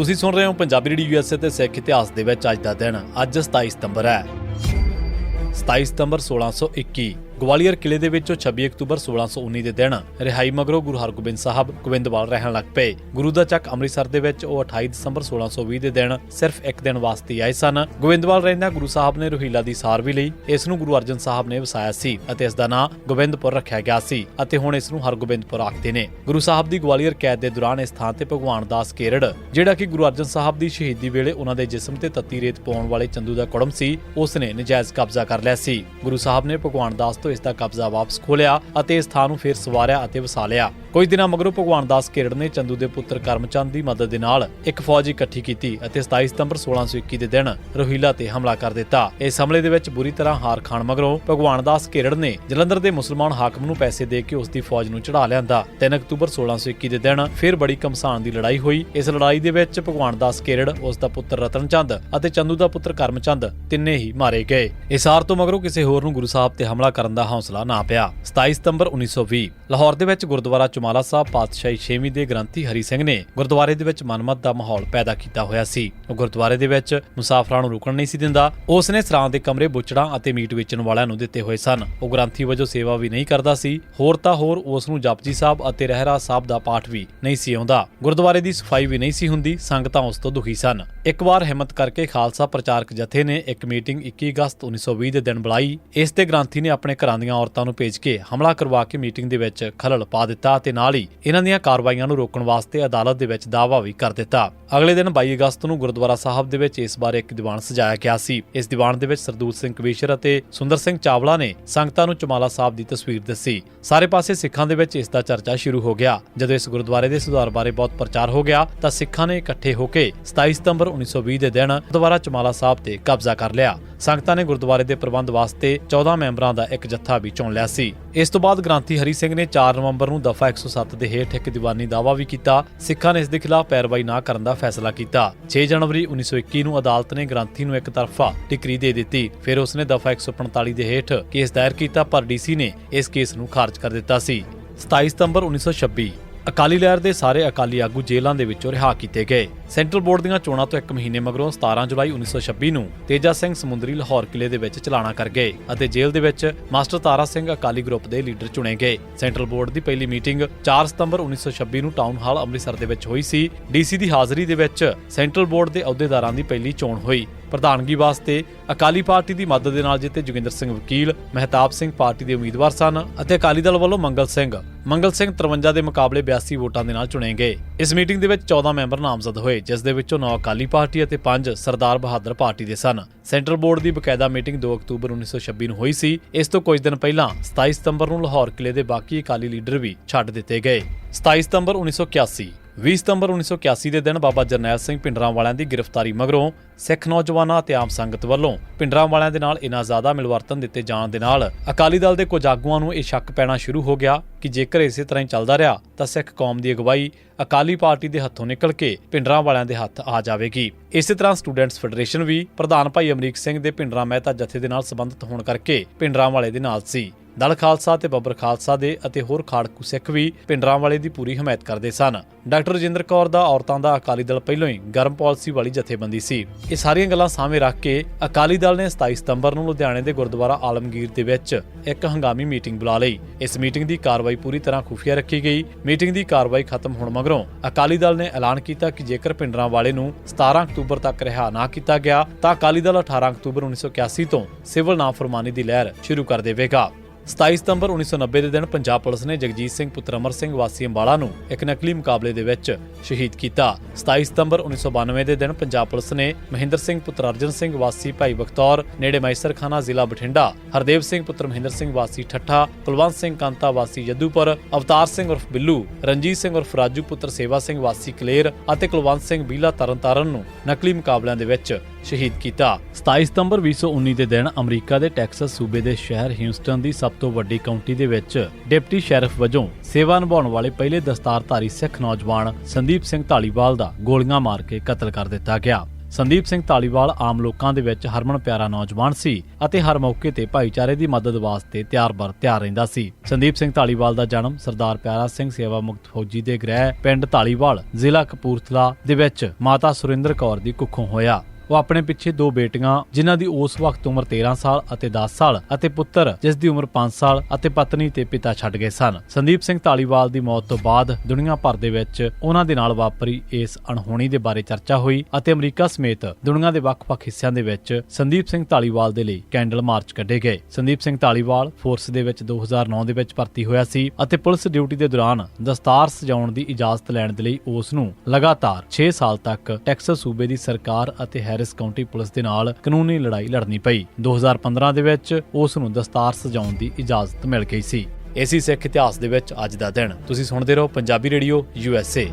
ਤੁਸੀਂ ਸੁਣ ਰਹੇ ਹੋ ਪੰਜਾਬੀ ਰੇਡੀਓ ਯੂਐਸਏ ਤੇ ਸਿੱਖ ਇਤਿਹਾਸ ਦੇ ਵਿੱਚ ਅੱਜ ਦਾ ਦਿਨ, ਅੱਜ 27 ਸਤੰਬਰ ਹੈ। 27 ਸਤੰਬਰ 1621 ਗਵਾਲੀਅਰ ਕਿਲੇ ਦੇ ਵਿੱਚੋਂ 26 ਅਕਤੂਬਰ 1619 ਦੇ ਦਿਨ ਰਿਹਾਈ ਮਗਰੋਂ ਗੁਰੂ ਹਰਗੋਬਿੰਦ ਸਾਹਿਬ ਗੋਬਿੰਦਵਾਲ ਰਹਿਣ ਲੱਗ ਪਏ। ਗੁਰੂ ਦਾ ਚੱਕ ਅੰਮ੍ਰਿਤਸਰ ਦੇ ਵਿੱਚ ਉਹ 28 ਦਸੰਬਰ 1620 ਦੇ ਦਿਨ ਸਿਰਫ ਇੱਕ ਦਿਨ ਵਾਸਤੇ ਆਏ ਸਨ। ਗੋਬਿੰਦਵਾਲ ਰਹਿੰਦਿਆਂ ਗੁਰੂ ਸਾਹਿਬ ਨੇ ਰੋਹੀਲਾ ਦੀ ਸਾਰ ਵੀ ਲਈ। ਇਸ ਨੂੰ ਗੁਰੂ ਅਰਜਨ ਸਾਹਿਬ ਨੇ ਵਸਾਇਆ ਸੀ ਅਤੇ ਇਸ ਦਾ ਨਾਂ ਗੋਬਿੰਦਪੁਰ ਰੱਖਿਆ ਗਿਆ ਸੀ ਅਤੇ ਹੁਣ ਇਸ ਨੂੰ ਹਰਗੋਬਿੰਦਪੁਰ ਆਖਦੇ ਨੇ। ਗੁਰੂ ਸਾਹਿਬ ਦੀ ਗਵਾਲੀਅਰ ਕੈਦ ਦੇ ਦੌਰਾਨ ਇਸ ਥਾਂ ਤੇ ਭਗਵਾਨ ਦਾਸ ਕੇਰੜ, ਜਿਹੜਾ ਕਿ ਗੁਰੂ ਅਰਜਨ ਸਾਹਿਬ ਦੀ ਸ਼ਹੀਦੀ ਵੇਲੇ ਉਹਨਾਂ ਦੇ ਜਿਸਮ ਤੇ ਤੱਤੀ ਰੇਤ ਪਾਉਣ ਵਾਲੇ ਚੰਦੂ ਦਾ ਕੁੜਮ ਸੀ, ਉਸ ਨੇ ਨਜਾਇਜ਼ ਕਬਜ਼ਾ ਕਰ ਲਿਆ ਸੀ। ਗੁਰੂ ਸਾਹਿਬ ਨੇ ਭਗਵਾਨ ਦਾਸ ਤੋਂ ਇਸ ਦਾ ਕਬਜ਼ਾ ਵਾਪਸ ਖੋਲਿਆ ਅਤੇ ਇਸ ਥਾਂ ਨੂੰ ਫਿਰ ਸਵਾਰਿਆ ਅਤੇ ਵਸਾ ਲਿਆ। ਕੁਝ ਦਿਨਾਂ ਮਗਰੋਂ ਭਗਵਾਨ ਦਾਸ ਕੇਰੜ ਨੇ ਚੰਦੂ ਦੇ ਪੁੱਤਰ ਕਰਮਚੰਦ ਦੀ ਮਦਦ ਦੇ ਨਾਲ ਇੱਕ ਫੌਜ ਇਕੱਠੀ ਕੀਤੀ ਅਤੇ 27 ਸਤੰਬਰ 1621 ਦੇ ਦਿਨ ਰੋਹੀਲਾ ਤੇ ਹਮਲਾ ਕਰ ਦਿੱਤਾ। ਇਸ ਹਮਲੇ ਦੇ ਵਿੱਚ ਬੁਰੀ ਤਰ੍ਹਾਂ ਹਾਰ ਖਾਣ ਮਗਰੋਂ ਭਗਵਾਨ ਦਾਸ ਕੇਰੜ ਨੇ ਜਲੰਧਰ ਦੇ ਮੁਸਲਮਾਨ ਹਾਕਮ ਨੂੰ ਪੈਸੇ ਦੇ ਕੇ ਉਸ ਦੀ ਫੌਜ ਨੂੰ ਚੜਾ ਲਿਆਂਦਾ। 3 ਅਕਤੂਬਰ 1621 ਦੇ ਦਿਨ ਫਿਰ ਬੜੀ ਕਮਸਾਨ ਦੀ ਲੜਾਈ ਹੋਈ। ਇਸ ਲੜਾਈ ਦੇ ਵਿੱਚ ਭਗਵਾਨ ਦਾਸ ਕੇਰੜ ਉਸ ਦਾ ਪੁੱਤਰ ਰਤਨਚੰਦ ਅਤੇ ਚੰਦੂ ਦਾ ਪੁੱਤਰ ਕਰਮਚੰਦ ਤਿੰਨੇ ਹੀ ਮਾਰੇ ਗਏ। ਇਸ ਹਾਰ ਤੋਂ ਮਗਰੋਂ ਕਿਸੇ ਹੋਰ ਨੂੰ ਗੁਰੂ ਸਾਹਿਬ ਤੇ ਹਮਲਾ ਕਰਨ ਦਾ ਹੌਸਲਾ ਨਾ ਪਿਆ। 27 ਸਤੰਬਰ 1920 ਲਾਹੌਰ ਦੇ ਵਿੱਚ ਗੁਰਦੁਆਰਾ ਚੁਮਾਲਾ ਸਾਹਿਬ ਪਾਤਸ਼ਾਹੀ 6ਵੀਂ ਦੇ ਗ੍ਰੰਥੀ ਹਰੀ ਸਿੰਘ ਨੇ ਗੁਰਦੁਆਰੇ ਦੇ ਵਿੱਚ ਮਨਮਤ ਦਾ ਮਾਹੌਲ ਪੈਦਾ ਕੀਤਾ ਹੋਇਆ ਸੀ। ਉਹ ਗੁਰਦੁਆਰੇ ਦੇ ਵਿੱਚ ਮੁਸਾਫਰਾਂ ਨੂੰ ਰੁਕਣ ਨਹੀਂ ਸੀ ਦਿੰਦਾ। ਉਸ ਨੇ ਸਰਾਂ ਦੇ ਕਮਰੇ, ਬੁੱਚੜਾਂ ਅਤੇ ਮੀਟ ਵੇਚਣ ਵਾਲਿਆਂ ਨੂੰ ਦਿੱਤੇ ਹੋਏ ਸਨ। ਉਹ ਗ੍ਰੰਥੀ ਵਜੋਂ ਸੇਵਾ ਵੀ ਨਹੀਂ ਕਰਦਾ ਸੀ। ਹੋਰ ਤਾਂ ਹੋਰ ਉਸ ਨੂੰ ਜਪਜੀ ਸਾਹਿਬ ਅਤੇ ਰਹਿਰਾ ਸਾਹਿਬ ਦਾ ਪਾਠ ਵੀ ਨਹੀਂ ਸੀ ਆਉਂਦਾ। ਗੁਰਦੁਆਰੇ ਦੀ ਸਫ਼ਾਈ ਵੀ ਨਹੀਂ ਸੀ ਹੁੰਦੀ। ਸੰਗਤਾਂ ਉਸ ਤੋਂ ਦੁਖੀ ਸਨ। ਇੱਕ ਵਾਰ ਹਿੰਮਤ ਕਰਕੇ ਖਾਲਸਾ ਪ੍ਰਚਾਰਕ ਜਥੇ ਨੇ ਇੱਕ ਮੀਟਿੰਗ 21 ਅਗਸਤ 1920 ਦੇ ਦਿਨ ਬੁਲਾਈ। ਇਸ ਤੇ ਗ੍ਰੰਥੀ ਨੇ ਆਪਣੇ ਘਰਾਂ ਦੀਆਂ ਔਰਤਾਂ ਨੂੰ ਭੇਜ ਕੇ ਹਮਲਾ ਕਰਵਾ ਕੇ ਮੀਟਿੰਗ ਦੇ ਵਿੱਚ ਖਲਲ ਪਾ ਦਿੱਤਾ ਤੇ ਨਾਲ ਹੀ ਇਹਨਾਂ ਦੀਆਂ ਕਾਰਵਾਈਆਂ ਨੂੰ ਰੋਕਣ ਵਾਸਤੇ ਅਦਾਲਤ ਦੇ ਵਿੱਚ ਦਾਅਵਾ ਵੀ ਕਰ ਦਿੱਤਾ। ਅਗਲੇ ਦਿਨ 22 ਅਗਸਤ ਨੂੰ ਗੁਰਦੁਆਰਾ ਸਾਹਿਬ ਦੇ ਵਿੱਚ ਇਸ ਬਾਰੇ ਇੱਕ ਦੀਵਾਨ ਸਜਾਇਆ ਗਿਆ ਸੀ। ਇਸ ਦੀਵਾਨ ਦੇ ਵਿੱਚ ਸਰਦੂਲ ਸਿੰਘ ਕਵੀਸ਼ਰ ਅਤੇ ਸੁੰਦਰ ਸਿੰਘ ਚਾਵਲਾ ਨੇ ਸੰਗਤਾਂ ਨੂੰ ਚਮਾਲਾ ਸਾਹਿਬ ਦੀ ਤਸਵੀਰ ਦੱਸੀ। ਸਾਰੇ ਪਾਸੇ ਸਿੱਖਾਂ ਦੇ ਵਿੱਚ ਇਸ ਦਾ ਚਰਚਾ ਸ਼ੁਰੂ ਹੋ ਗਿਆ। ਜਦੋਂ ਇਸ ਗੁਰਦੁਆਰੇ ਦੇ ਸੁਧਾਰ ਬਾਰੇ ਬਹੁਤ ਪ੍ਰਚਾਰ ਹੋ ਗਿਆ ਤਾਂ ਸਿੱਖਾਂ ਨੇ ਇਕੱਠੇ ਹੋ ਕੇ 27 ਸਤੰਬਰ 1920 ਦੇ ਦਿਨ ਦੁਬਾਰਾ ਚਮਾਲਾ ਸਾਹਿਬ ਤੇ ਕਬਜ਼ਾ ਕਰ ਲਿਆ। ਸੰਗਤਾਂ ਨੇ ਗੁਰਦੁਆਰੇ ਦੇ ਪ੍ਰਬੰਧ ਵਾਸਤੇ 14 ਮੈਂਬਰਾਂ ਦਾ ਇੱਕ ਜੱਥਾ ਵੀ ਚੁਣ ਲਿਆ ਸੀ। ਇਸ ਤੋਂ ਬਾਅਦ ਗ੍ਰਾਂਤੀ ਹਰੀ ਸਿੰਘ ਨੇ 4 ਨਵੰਬਰ ਨੂੰ ਦਫਾ 107 ਦੇ ਹੇਠ ਇੱਕ ਦੀਵਾਨੀ ਦਾਅਵਾ ਵੀ ਕੀਤਾ। ਸਿੱਖਾਂ ਨੇ ਇਸ ਦੇ ਖਿਲਾਫ ਪੈਰਵਾਈ ਨਾ ਕਰਨ ਦਾ ਫੈਸਲਾ ਕੀਤਾ। 6 ਜਨਵਰੀ 1921 ਨੂੰ ਅਦਾਲਤ ਨੇ ਗ੍ਰਾਂਤੀ ਨੂੰ ਇੱਕ ਤਰਫਾ ਟਿਕਰੀ ਦੇ ਦਿੱਤੀ। ਫਿਰ ਉਸਨੇ ਦਫਾ 145 ਦੇ ਹੇਠ ਕੇਸ ਦਾਇਰ ਕੀਤਾ, ਪਰ ਡੀਸੀ ਨੇ ਇਸ ਕੇਸ ਨੂੰ ਖਾਰਜ ਕਰ ਦਿੱਤਾ ਸੀ। 27 ਸਤੰਬਰ 1926 ਅਕਾਲੀ ਲਹਿਰ ਦੇ ਸਾਰੇ ਅਕਾਲੀ ਆਗੂ ਜੇਲ੍ਹਾਂ ਦੇ ਵਿੱਚੋਂ ਰਿਹਾ ਕੀਤੇ ਗਏ। ਸੈਂਟਰਲ ਬੋਰਡ ਦੀਆਂ ਚੋਣਾਂ ਤੋਂ ਇੱਕ ਮਹੀਨੇ ਮਗਰੋਂ 17 ਜੁਲਾਈ 1926 ਨੂੰ ਤੇਜਾ ਸਿੰਘ ਸਮੁੰਦਰੀ ਲਾਹੌਰ ਕਿਲੇ ਦੇ ਵਿੱਚ ਚਲਾਣਾ ਕਰ ਗਏ ਅਤੇ ਜੇਲ੍ਹ ਦੇ ਵਿੱਚ ਮਾਸਟਰ ਤਾਰਾ ਸਿੰਘ ਅਕਾਲੀ ਗਰੁੱਪ ਦੇ ਲੀਡਰ ਚੁਣੇ ਗਏ। ਸੈਂਟਰਲ ਬੋਰਡ ਦੀ ਪਹਿਲੀ ਮੀਟਿੰਗ 4 ਸਤੰਬਰ 1926 ਨੂੰ ਟਾਊਨ ਹਾਲ ਅੰਮ੍ਰਿਤਸਰ ਦੇ ਵਿੱਚ ਹੋਈ ਸੀ। ਡੀਸੀ ਦੀ ਹਾਜ਼ਰੀ ਦੇ ਵਿੱਚ ਸੈਂਟਰਲ ਬੋਰਡ ਦੇ ਅਹੁਦੇਦਾਰਾਂ ਦੀ ਪਹਿਲੀ ਚੋਣ ਹੋਈ। ਪ੍ਰਧਾਨਗੀ ਵਾਸਤੇ ਅਕਾਲੀ ਪਾਰਟੀ ਦੀ ਮਦਦ ਦੇ ਨਾਲ ਜਿੱਤੇ ਜੋਗਿੰਦਰ ਸਿੰਘ ਵਕੀਲ, ਮਹਿਤਾਬ ਸਿੰਘ ਪਾਰਟੀ ਦੇ ਉਮੀਦਵਾਰ ਸਨ ਅਤੇ ਅਕਾਲੀ ਦਲ ਵੱਲੋਂ ਮੰਗਲ ਸਿੰਘ ਮੰਗਲ ਸਿੰਘ 53 ਦੇ ਮੁਕਾਬਲੇ 82 ਵੋਟਾਂ ਦੇ ਨਾਲ ਚੁਣੇ ਗਏ। ਇਸ ਮੀਟਿੰਗ ਦੇ ਵਿੱਚ 14 ਮੈਂਬਰ ਨਾਮਜ਼ਦ ਹੋਏ। ਜਿਸ ਦੇ ਵਿੱਚੋਂ 9 ਅਕਾਲੀ ਪਾਰਟੀ ਅਤੇ 5 ਸਰਦਾਰ ਬਹਾਦਰ ਪਾਰਟੀ ਦੇ ਸਨ। ਸੈਂਟਰਲ ਬੋਰਡ ਦੀ ਬਕਾਇਦਾ ਮੀਟਿੰਗ 2 ਅਕਤੂਬਰ 1926 ਨੂੰ ਹੋਈ ਸੀ। ਇਸ ਤੋਂ ਕੁਝ ਦਿਨ ਪਹਿਲਾਂ 27 ਸਤੰਬਰ ਨੂੰ ਲਾਹੌਰ ਕਿਲੇ ਦੇ ਬਾਕੀ ਅਕਾਲੀ ਲੀਡਰ ਵੀ ਛੱਡ ਦਿੱਤੇ ਗਏ। 27 ਸਤੰਬਰ 1981 20 ਸਤੰਬਰ 1981 ਦੇ ਦਿਨ ਬਾਬਾ ਜਰਨੈਲ ਸਿੰਘ ਪਿੰਡਰਾਂ ਵਾਲਿਆਂ ਦੀ ਗ੍ਰਿਫਤਾਰੀ ਮਗਰੋਂ ਸਿੱਖ ਨੌਜਵਾਨਾਂ ਅਤੇ ਆਮ ਸੰਗਤ ਵੱਲੋਂ ਪਿੰਡਰਾਂ ਵਾਲਿਆਂ ਦੇ ਨਾਲ ਇਨਾ ਜ਼ਿਆਦਾ ਮਿਲਵਰਤਨ ਦਿੱਤੇ ਜਾਣ ਦੇ ਨਾਲ ਅਕਾਲੀ ਦਲ ਦੇ ਕੁਝ ਆਗੂਆਂ ਨੂੰ ਇਹ ਸ਼ੱਕ ਪੈਣਾ ਸ਼ੁਰੂ ਹੋ ਗਿਆ ਕਿ ਜੇਕਰ ਇਸੇ ਤਰ੍ਹਾਂ ਹੀ ਚੱਲਦਾ ਰਿਹਾ ਤਾਂ ਸਿੱਖ ਕੌਮ ਦੀ ਅਗਵਾਈ ਅਕਾਲੀ ਪਾਰਟੀ ਦੇ ਹੱਥੋਂ ਨਿਕਲ ਕੇ ਪਿੰਡਰਾਂ ਵਾਲਿਆਂ ਦੇ ਹੱਥ ਆ ਜਾਵੇਗੀ। ਇਸੇ ਤਰ੍ਹਾਂ ਸਟੂਡੈਂਟਸ ਫੈਡਰੇਸ਼ਨ ਵੀ ਪ੍ਰਧਾਨ ਭਾਈ ਅਮਰੀਕ ਸਿੰਘ ਦੇ ਪਿੰਡਰਾਂ ਮਹਿਤਾ ਜਥੇ ਦੇ ਨਾਲ ਸੰਬੰਧਿਤ ਹੋਣ ਕਰਕੇ ਪਿੰਡਰਾਂ ਵਾਲੇ ਦੇ ਨਾਲ ਸੀ। ਦਲ ਖਾਲਸਾ ਤੇ ਬੱਬਰ ਖਾਲਸਾ ਦੇ ਅਤੇ ਹੋਰ ਖਾੜਕੂ ਸਿੱਖ ਵੀ ਪਿੰਡਰਾਂ ਵਾਲੇ ਦੀ ਪੂਰੀ ਹਮਾਇਤ ਕਰਦੇ ਸਨ। ਡਾਕਟਰ ਰਜਿੰਦਰ ਕੌਰ ਦਾ ਔਰਤਾਂ ਦਾ ਅਕਾਲੀ ਦਲ ਪਹਿਲਾਂ ਹੀ ਗਰਮ ਪਾਲਿਸੀ ਵਾਲੀ ਜਥੇਬੰਦੀ ਸੀ। ਇਹ ਸਾਰੀਆਂ ਗੱਲਾਂ ਸਾਹਮਣੇ ਰੱਖ ਕੇ ਅਕਾਲੀ ਦਲ ਨੇ 27 ਸਤੰਬਰ ਨੂੰ ਲੁਧਿਆਣੇ ਦੇ ਗੁਰਦੁਆਰਾ ਆਲਮਗੀਰ ਦੇ ਵਿੱਚ ਇੱਕ ਹੰਗਾਮੀ ਮੀਟਿੰਗ ਬੁਲਾ ਲਈ। ਇਸ ਮੀਟਿੰਗ ਦੀ ਕਾਰਵਾਈ ਪੂਰੀ ਤਰ੍ਹਾਂ ਖੁਫੀਆ ਰੱਖੀ ਗਈ। ਮੀਟਿੰਗ ਦੀ ਕਾਰਵਾਈ ਖਤਮ ਹੋਣ ਮਗਰੋਂ ਅਕਾਲੀ ਦਲ ਨੇ ਐਲਾਨ ਕੀਤਾ ਕਿ ਜੇਕਰ ਪਿੰਡਰਾਂ ਵਾਲੇ ਨੂੰ 17 ਅਕਤੂਬਰ ਤੱਕ ਰਿਹਾ ਨਾ ਕੀਤਾ ਗਿਆ, ਤਾਂ ਅਕਾਲੀ ਦਲ 18 ਅਕਤੂਬਰ 1981 ਤੋਂ ਸਿਵਲ ਨਾਫਰਮਾਨੀ ਦੀ ਲਹਿਰ ਸ਼ੁਰੂ ਕਰ ਦੇਵੇਗਾ। 27 ਸਤੰਬਰ 1990 ਦੇ ਦਿਨ ਪੰਜਾਬ ਪੁਲਿਸ ਨੇ ਜਗਜੀਤ ਸਿੰਘ ਪੁੱਤਰ ਅਮਰ ਸਿੰਘ ਵਾਸੀ ਅੰਬਾਲਾ ਨੂੰ ਇੱਕ ਨਕਲੀ ਮੁਕਾਬਲੇ ਦੇ ਵਿੱਚ ਸ਼ਹੀਦ ਕੀਤਾ। 27 ਸਤੰਬਰ 1992 ਦੇ ਦਿਨ ਪੰਜਾਬ ਪੁਲਿਸ ਨੇ ਮਹਿੰਦਰ ਸਿੰਘ ਪੁੱਤਰ ਅਰਜਨ ਸਿੰਘ ਵਾਸੀ ਭਾਈ ਬਖਤੌਰ, ਨੇੜੇ ਮੈਸਰਖਾਨਾ ਜ਼ਿਲ੍ਹਾ ਬਠਿੰਡਾ, ਹਰਦੇਵ ਸਿੰਘ ਪੁੱਤਰ ਮਹਿੰਦਰ ਸਿੰਘ ਵਾਸੀ ਠੱਠਾ, ਕੁਲਵੰਤ ਸਿੰਘ ਕਾਂਤਾ ਵਾਸੀ ਜੱਦੂਪੁਰ ਅਵਤਾਰ ਸਿੰਘ ਉਰਫ ਬਿੱਲੂ, ਰਣਜੀਤ ਸਿੰਘ ਉਰਫ ਰਾਜੂ ਪੁੱਤਰ ਸੇਵਾ ਸਿੰਘ ਵਾਸੀ ਕਲੇਰ ਅਤੇ ਕੁਲਵੰਤ ਸਿੰਘ ਬੀਲਾ ਤਰਨਤਾਰਨ ਨੂੰ ਨਕਲੀ ਮੁਕਾਬਲਿਆਂ ਦੇ ਵਿੱਚ ਸ਼ਹੀਦ ਕੀਤਾ। 27 ਸਤੰਬਰ 2019 ਦੇ ਦਿਨ ਅਮਰੀਕਾ ਦੇ ਟੈਕਸਸ ਸੂਬੇ ਦੇ ਸ਼ਹਿਰ ਹਿਊਸਟਨ ਦੀ ਸਭ ਤੋਂ ਵੱਡੀ ਕਾਉਂਟੀ ਦੇ ਵਿੱਚ ਡਿਪਟੀ ਸ਼ੈਰਿਫ ਵਜੋਂ ਸੇਵਾ ਨਿਭਾਉਣ ਵਾਲੇ ਪਹਿਲੇ ਦਸਤਾਰਧਾਰੀ ਸਿੱਖ ਨੌਜਵਾਨ ਸੰਦੀਪ ਸਿੰਘ ਢਾਲੀਵਾਲ ਦਾ ਗੋਲੀਆਂ ਮਾਰ ਕੇ ਕਤਲ ਕਰ ਦਿੱਤਾ ਗਿਆ। ਸੰਦੀਪ ਸਿੰਘ ਢਾਲੀਵਾਲ ਆਮ ਲੋਕਾਂ ਦੇ ਵਿੱਚ ਹਰਮਨ ਪਿਆਰਾ ਨੌਜਵਾਨ ਸੀ ਅਤੇ ਹਰ ਮੌਕੇ ਤੇ ਭਾਈਚਾਰੇ ਦੀ ਮਦਦ ਵਾਸਤੇ ਤਿਆਰ-ਬਰ ਤਿਆਰ ਰਹਿੰਦਾ ਸੀ। ਸੰਦੀਪ ਸਿੰਘ ਢਾਲੀਵਾਲ ਦਾ ਜਨਮ ਸਰਦਾਰ ਪਿਆਰਾ ਸਿੰਘ ਸੇਵਾ ਮੁਕਤ ਫੌਜੀ ਦੇ ਗ੍ਰਹਿ ਪਿੰਡ ਢਾਲੀਵਾਲ ਜ਼ਿਲ੍ਹਾ ਕਪੂਰਥਲਾ ਦੇ ਵਿੱਚ ਮਾਤਾ ਸੁਰਿੰਦਰ ਕੌਰ ਦੀ ਕੁੱਖੋਂ ਹੋਇਆ। ਉਹ ਆਪਣੇ ਪਿੱਛੇ ਦੋ ਬੇਟੀਆਂ, ਜਿਨ੍ਹਾਂ ਦੀ ਉਸ ਵਕਤ ਉਮਰ 13 ਸਾਲ ਅਤੇ 10 ਸਾਲ ਅਤੇ ਪੁੱਤਰ, ਜਿਸ ਦੀ ਉਮਰ 5 ਸਾਲ ਅਤੇ ਪਤਨੀ ਤੇ ਪਿਤਾ ਛੱਡ ਗਏ ਸਨ। ਸੰਦੀਪ ਸਿੰਘ ਢਾਲੀਵਾਲ ਦੀ ਮੌਤ ਤੋਂ ਬਾਅਦ ਦੁਨੀਆ ਭਰ ਦੇ ਵਿੱਚ ਉਹਨਾਂ ਦੇ ਨਾਲ ਵਾਪਰੀ ਇਸ ਅਣਹੋਣੀ ਦੇ ਬਾਰੇ ਚਰਚਾ ਹੋਈ ਅਤੇ ਅਮਰੀਕਾ ਸਮੇਤ ਦੁਨੀਆ ਦੇ ਵੱਖ-ਵੱਖ ਹਿੱਸਿਆਂ ਦੇ ਵਿੱਚ ਸੰਦੀਪ ਸਿੰਘ ਢਾਲੀਵਾਲ ਦੇ ਲਈ ਕੈਂਡਲ ਮਾਰਚ ਕੱਢੇ ਗਏ। ਸੰਦੀਪ ਸਿੰਘ ਢਾਲੀਵਾਲ ਫੋਰਸ ਦੇ ਵਿੱਚ 2009 ਦੇ ਵਿੱਚ ਭਰਤੀ ਹੋਇਆ ਸੀ ਅਤੇ ਪੁਲਿਸ ਡਿਊਟੀ ਦੇ ਦੌਰਾਨ ਦਸਤਾਰ ਸਜਾਉਣ ਦੀ ਇਜਾਜ਼ਤ ਲੈਣ ਦੇ ਲਈ ਉਸ ਨੂੰ ਲਗਾਤਾਰ 6 ਸਾਲ ਤੱਕ ਟੈਕਸਸ ਸੂਬੇ ਦੀ ਸਰਕਾਰ ਅਤੇ ਹੈਰਿਸ ਕਾਉਂਟੀ ਪੁਲਿਸ ਦੇ ਨਾਲ ਕਾਨੂੰਨੀ ਲੜਾਈ ਲੜਨੀ ਪਈ। 2015 ਦੇ ਵਿੱਚ ਉਸ ਨੂੰ ਦਸਤਾਰ ਸਜਾਉਣ ਦੀ ਇਜਾਜ਼ਤ ਮਿਲ ਗਈ ਸੀ। ਇਸੇ ਸਿੱਖ ਇਤਿਹਾਸ ਦੇ ਵਿੱਚ ਅੱਜ ਦਾ ਦਿਨ। ਤੁਸੀਂ ਸੁਣਦੇ ਰਹੋ Punjabi radio, U S A.